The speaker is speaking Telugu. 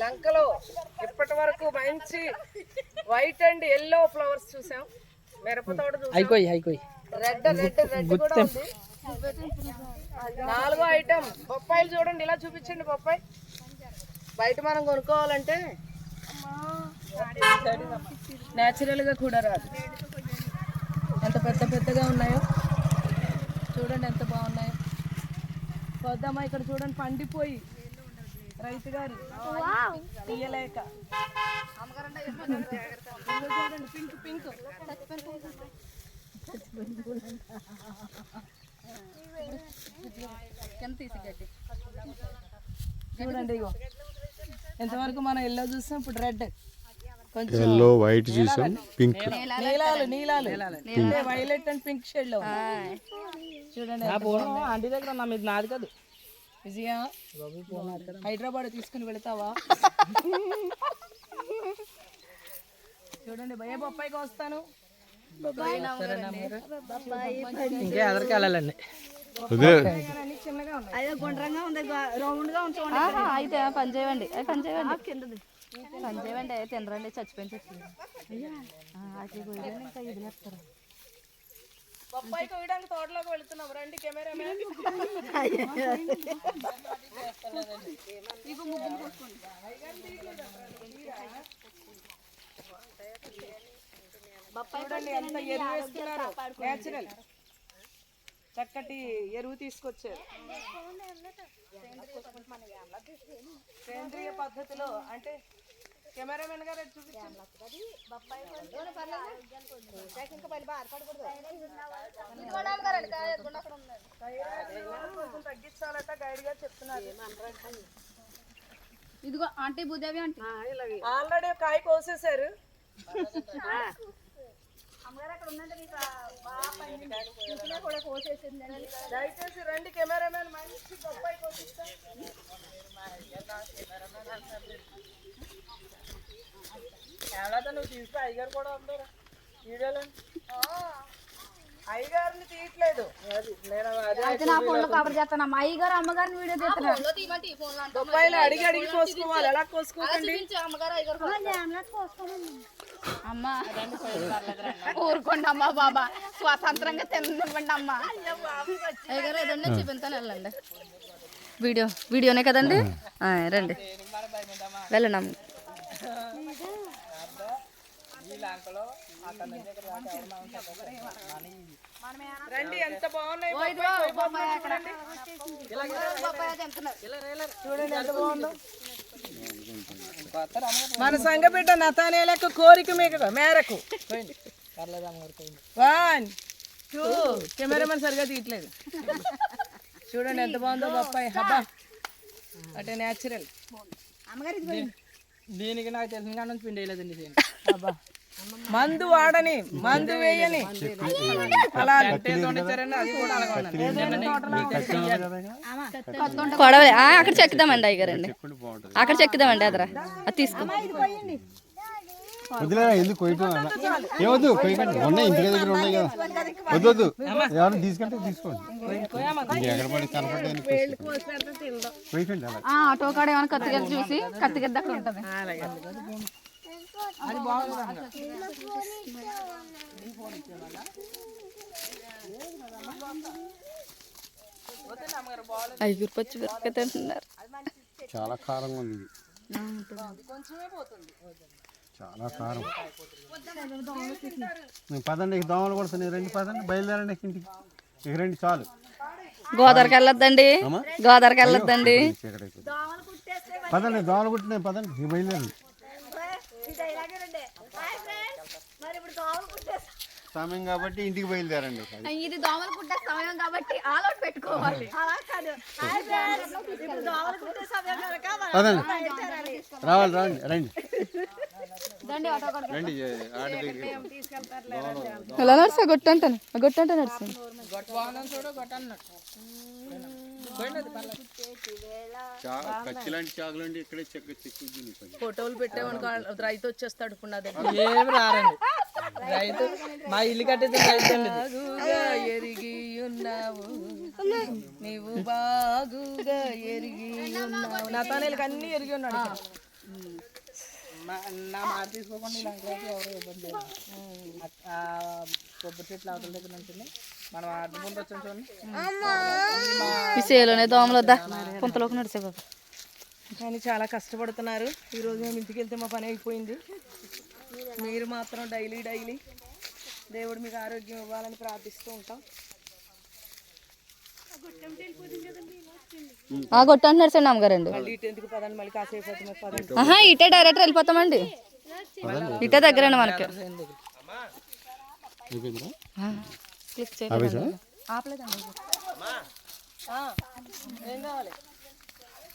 లంకలో ఇప్పటి వరకు మంచి వైట్ అండ్ ఎల్లో ఫ్లవర్స్ చూసాం. మిరప తోట చూసాం. అయిపోయి అయిపోయి. రెడ్ రెడ్ రెడ్ కూడా ఉంది. నాలుగో ఐటమ్. బొప్పాయిలు చూడండి ఇలా చూపించండి బొప్పాయి. బయట మనం కొనుక్కోవాలంటే నేచురల్గా కూడా రాదు. ఎంత పెద్ద పెద్దగా ఉన్నాయో చూడండి ఎంత బాగున్నాయో. పోద్దామా ఇక్కడ చూడండి పండిపోయి. రైతు గారు తీయలేక. చూడండి పింక్. పింక్ చూడండి ఇగో. ఎంతవరకు మనం ఎల్లో చూస్తాం ఇప్పుడు రెడ్. కొంచెం ఎల్లో వైట్ చూసాం. పింక్. నీలాలు నీలాలు. వైలెట్ అండ్ పింక్ షేడ్లో. చూడండి నా ఫోన్ ఆంటీ దగ్గర ఉన్నా మీది నాది కాదు. విజయ హైదరాబాద్ తీసుకుని వెళతావా? చూడండి భయ బొప్పాయికి వస్తాను? ఇంకే ఎదరికి వెళ్ళాలండి అదే చిన్నగా ఉన్నాయి. ఆహా, అయితే పని చేయండి. అది పని చేయండి. పని చేయండి తినరండి చచ్చిపోయిన చచ్చిపోయింది. అట్లా పోయి ఇంకా వదిలేస్తారు బొప్పాయి కోయడానికి తోటలోకి వెళుతున్నాం రండి కెమెరా చూడండి ఎంత ఎరువు వేస్తున్నారు నేచురల్ చక్కటి ఎరువు తీసుకొచ్చారు. సేంద్రియ పద్ధతిలో అంటే కెమెరామెన్ గారు అటు చూపించండి? కొంచెం తగ్గించాలట గైడ్ గారు చెప్తున్నారు. ఇదిగో ఆంటీ భూదేవి ఆంటీ. ఆల్రెడీ కాయ కోసేశారు. దయచేసి రండి కెమెరామెన్ మంచి కోసిస్తా. ఎవడైతే నువ్వు తీస్తే అయ్యగారు కూడా ఉంటారు వీడియోలో? అయ్యగారిని తీయట్లేదు. అది నేను అదే అయితే నా ఫోన్లో కవర్ చేస్తాను. అమ్మ అయ్యగారు అమ్మగారిని వీడియో తీస్తున్నాను బొప్పాయిలు అడిగి అడిగి కోసుకోవాలి. ఎలా కోసుకోకండి? అమ్మ. ఊరుకోండి అమ్మ బాబా. స్వతంత్రంగా తినివ్వండి అమ్మ. అయ్యగారు ఏదండి చూపించాను వెళ్ళండి. వీడియో వీడియోనే కదండి? రండి. వెళ్ళండి అమ్మ. రండి ఎంత బాగున్నాయి? బొప్పాయి బొప్పాయి చూడండి చూడండి. ఎంత బాగుందో మన సంఘబిడ్డ నతానేలకు కోరిక మీకు మేరకు. One two. కెమెరామెన్ సరిగా తీయట్లేదు. చూడండి ఎంత బాగుందో బొప్పాయి. హబ్బా. అంటే న్యాచురల్ దీనికి నాకు తెలిసిన కాడ నుంచి పిండి వేయలేదండి. అబ్బా మందు వాడని మందు వేయని. అలా ఇచ్చారండి అది కూడా అలాగే ఉందండి. కొడవలి. ఆ, అక్కడ చెక్కుదామండి అయ్యగారండి అక్కడ చెక్కుదామండి అదరా. అది తీసుకో. వదిలేరా ఎందుకు కొయ్యటం ఏవద్దు కొయ్యకండి. ఉన్నాయి ఇంటి దగ్గర ఉన్నాయి కదా. వద్దు వద్దు. ఎవరు తీసుకుంటే తీసుకోండి. ఇంక ఎక్కడ పడి కనపడడానికి కొయ్యకండి అలా. ఆ, ఆటో కాడ ఏమైనా కత్తిగద్ద చూసి కత్తిగద్ద అక్కడ ఉంటుంది. ఐదుగురు పచ్చి మిరపకాయ తింటున్నారు. చాలా కారంగా ఉంది చాలా కారం. నేను పదండి ఇక దోమలు కొడుతున్నాయి రండి పదండి బయలుదేరండి ఇంటికి. ఇక రండి చాలు. గోదావరికి వెళ్ళొద్దండి. గోదావరికి వెళ్ళొద్దండి. పదండి దోమలు కుట్టినాయి పదండి బయలుదేరండి. సమయం కాబట్టి ఇంటికి బయలుదేరండి. ఇది దోమలు కుట్టే సమయం కాబట్టి ఆల్ అవుట్ పెట్టుకోవాలి. రావాలి రండి రండి. దండి ఆటో కాడ రండి ఎలా నడుస్తా గొట్టు అంటాను గొట్టు అంటే నడుస్తాను చా- కచ్చి లాంటి చాకులు అండి ఇక్కడే చెక్క చెక్కు ఫోటోలు పెట్టామనుకో రైతు వచ్చేస్తాడు ఇప్పుడు నా దగ్గర. ఏం రారండి. రైతు మా ఇల్లు కట్టేది రైతు ఎరిగి ఉన్నావు నీవు బాగుగా ఎరిగి ఉన్నావు నా తానేళ్ళకి అన్ని ఎరిగి ఉన్నాడు నా మాట తీసుకోకుండా లంకలోకి ఎవరు ఇబ్బంది కొబ్బరి చెట్లు అవతల దగ్గర నుంచి సేలోనే దోమలు వద్దా? పుంతలోకి నడిచే బాబు కానీ చాలా కష్టపడుతున్నారు. ఈరోజు మేము ఇంటికి వెళ్తే మా పని అయిపోయింది. మీరు మాత్రం డైలీ డైలీ దేవుడు మీకు ఆరోగ్యం ఇవ్వాలని ప్రార్థిస్తూ ఉంటాం. ఆ కొట్టండి నడిచండి అమ్మగారండి. ఇటు ఎందుకు పదండి? మళ్ళీ కాసేపు అయితే మాకు పదండి. ఆహా ఇటే డైరెక్ట్ వెళ్ళిపోతామండి. ఇటే దగ్గరండి మనకి? క్లిక్ చేయలేదు ఆపలేదండి. ఏం కావాలి?